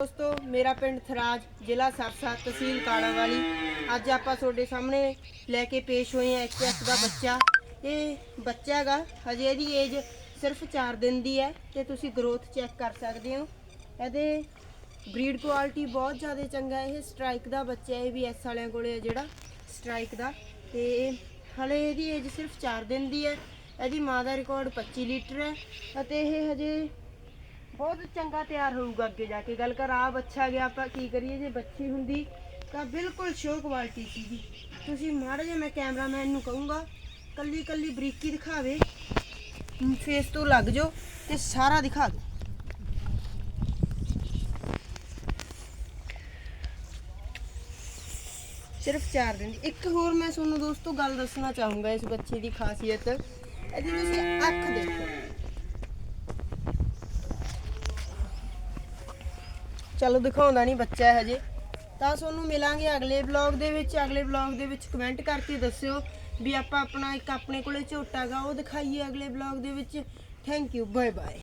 ਦੋਸਤੋ, ਮੇਰਾ ਪਿੰਡ ਥਰਾਜ, ਜ਼ਿਲ੍ਹਾ ਸਰਸਾ ਤਹਿਸੀਲ ਕਾਲਾਵਾਲੀ ਅੱਜ ਆਪਾਂ ਤੁਹਾਡੇ ਸਾਹਮਣੇ ਲੈ ਕੇ ਪੇਸ਼ ਹੋਏ ਹਾਂ ਐਚਐਸ ਦਾ ਬੱਚਾ। ਇਹ ਬੱਚਾ ਹੈਗਾ, ਹਜੇ ਇਹਦੀ ਏਜ ਸਿਰਫ 4 ਦਿਨ ਦੀ ਹੈ ਤੇ ਤੁਸੀਂ ਗਰੋਥ ਚੈੱਕ ਕਰ ਸਕਦੇ ਹੋ। ਇਹਦੇ ਬਰੀਡ ਕੁਆਲਿਟੀ ਬਹੁਤ ਜ਼ਿਆਦਾ ਚੰਗਾ ਇਹ ਸਟ੍ਰਾਈਕ ਦਾ ਬੱਚਾ ਹੈ, ਇਹ ਵੀ ਐਸ ਵਾਲਿਆਂ ਕੋਲੇ ਹੈ ਜਿਹੜਾ ਸਟ੍ਰਾਈਕ ਦਾ। ਤੇ ਹਲੇ ਇਹਦੀ ਏਜ ਸਿਰਫ 4 ਦਿਨ ਦੀ ਹੈ। ਇਹਦੀ ਮਾਂ ਦਾ ਰਿਕਾਰਡ 25 ਲੀਟਰ ਹੈ। ਅਤੇ ਇਹ ਹਜੇ ਬਹੁਤ ਚੰਗਾ ਤਿਆਰ ਹੋਊਗਾ ਅੱਗੇ ਜਾ ਕੇ। ਗੱਲ ਕਰ ਆ ਬੱਚਾ ਗਿਆ, ਆਪਾਂ ਕੀ ਕਰੀਏ? ਜੇ ਬੱਚੀ ਹੁੰਦੀ ਤਾਂ ਬਿਲਕੁਲ ਸ਼ੋਅ ਕੁਆਲਿਟੀ ਸੀਗੀ ਤੁਸੀਂ ਮਾੜਾ ਜਿਹਾ ਮੈਂ ਕੈਮਰਾਮੈਨ ਨੂੰ ਕਹੂੰਗਾ, ਕੱਲੀ ਕੱਲੀ ਬਰੀਕੀ ਦਿਖਾਵੇ ਫੇਸ ਤੋਂ ਲੱਗ ਜਾਓ ਤੇ ਸਾਰਾ ਦਿਖਾ ਦਿਓ। ਸਿਰਫ 4 ਦਿਨ ਦੀ। ਇੱਕ ਹੋਰ ਮੈਂ ਤੁਹਾਨੂੰ ਦੋਸਤੋ ਗੱਲ ਦੱਸਣਾ ਚਾਹੂੰਗਾ ਇਸ ਬੱਚੇ ਦੀ ਖਾਸੀਅਤ। ਇਹਦੇ ਤੁਸੀਂ ਅੱਖ ਦੇਖੋ। ਚਲੋ ਦਿਖਾਉਂਦਾ ਨਹੀਂ ਬੱਚਾ ਹਜੇ। ਤਾਂ ਤੁਹਾਨੂੰ ਮਿਲਾਂਗੇ ਅਗਲੇ ਵਲੌਗ ਦੇ ਵਿੱਚ। ਅਗਲੇ ਵਲੌਗ ਦੇ ਵਿੱਚ ਕਮੈਂਟ ਕਰਕੇ ਦੱਸਿਓ ਵੀ ਆਪਾਂ ਆਪਣਾ ਇੱਕ ਆਪਣੇ ਕੋਲੇ ਝੋਟਾ ਗਾ, ਉਹ ਦਿਖਾਈਏ ਅਗਲੇ ਵਲੌਗ ਦੇ ਵਿੱਚ। Thank you bye bye